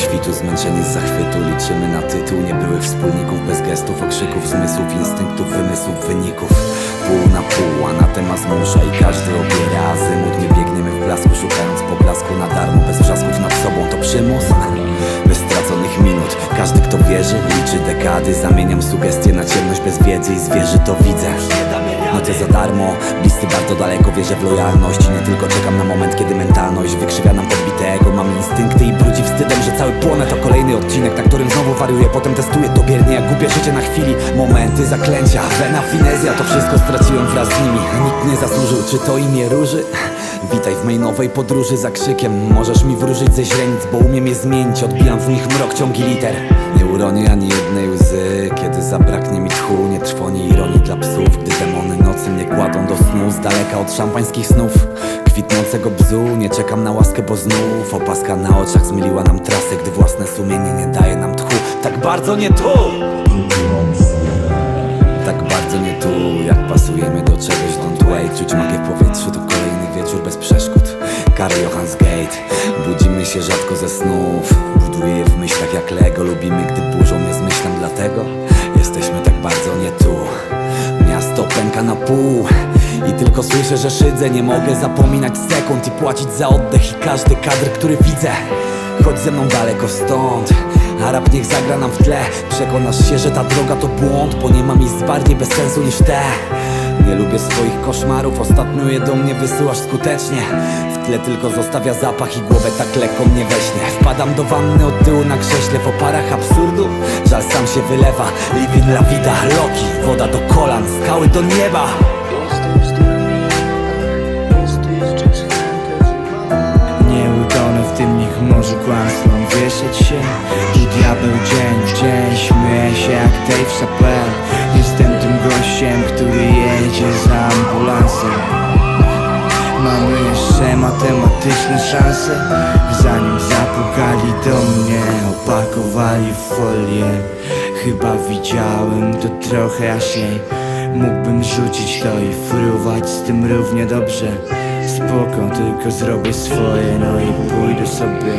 świtu, zmęczeni z zachwytu Liczymy na tytuł, nie były wspólników Bez gestów, okrzyków, zmysłów, instynktów, wymysłów, wyników. Pół na pół, anatema zmusza i każdy obiera azymut Nie biegniemy w blasku, szukając poblasku na darmo Bez wrzasków nad sobą, to przymus Bez straconych minut, każdy kto wierzy Liczy dekady, zamieniam sugestie na ciemność bez wiedzy I zwierzy to widzę. Noce za darmo, bliscy bardzo daleko Wierzę w lojalność. Nie tylko czekam na moment Kiedy mentalność wykrzywia nam podbitego Mam wariuję Potem testuję to biernie, jak głupie życie na chwili. Momenty, zaklęcia, wena, finezja To wszystko straciłem wraz z nimi. Nikt nie zasłużył, czy to imię róży? Witaj w mej nowej podróży za krzykiem. Możesz mi wróżyć ze źrenic, bo umiem je zmienić. Odbijam w nich mrok ciągi liter. Nie uronię ani jednej łzy Kiedy zabraknie mi tchu, nie trwoni ironii dla psów. Gdy demony nocy mnie kładą do snu Z daleka od szampańskich snów. Kwitnącego bzu, nie czekam na łaskę, bo znów Opaska na oczach zmyliła nam trasę Gdy własne sumienie nie daje nam tchu Tak bardzo nie tu. Tak bardzo nie tu, jak pasujemy do czegoś Don't wait, czuć magię w powietrzu To kolejny wieczór bez przeszkód. Karl Johans Gate. Budzimy się rzadko ze snów. Buduję je w myślach jak Lego. Lubimy, gdy burzą mnie zmyślam Dlatego jesteśmy tak bardzo nie tu. Miasto pęka na pół. I tylko słyszę, że szydzę. Nie mogę zapominać sekund I płacić za oddech i każdy kadr, który widzę Chodź ze mną daleko stąd. A niech zagra nam w tle. Przekonasz się, że ta droga to błąd Bo nie ma miejsc bardziej bez sensu niż te. Nie lubię swoich koszmarów. Ostatnio je do mnie wysyłasz skutecznie. W tle tylko zostawia zapach i głowę tak lekko mnie weźmie. Wpadam do wanny od tyłu na krześle W oparach absurdu. Żal sam się wylewa. Living la vida, Loki. Woda do kolan, skały do nieba kłamstwom wieszać się Tu diabeł dzień w dzień śmieje się jak Dave Chappelle Jestem tym gościem, który jedzie za ambulansem. Mamy jeszcze matematyczne szanse Zanim zapukali do mnie, opakowali folię. Chyba widziałem to trochę jaśniej. Mógłbym rzucić to i fruwać z tym równie dobrze Spoko, tylko zrobię swoje, no i pójdę sobie.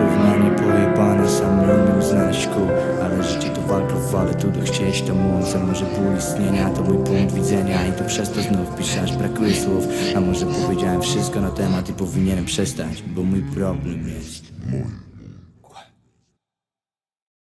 Równanie pojebane, sam umiem znaleźć kół Ale życie to walka w wale, tu do chcieć to móc A może ból istnienia to mój punkt widzenia I to przez to znów piszę, aż brakuje słów A może powiedziałem wszystko na temat i powinienem przestać Bo mój problem jest. Mój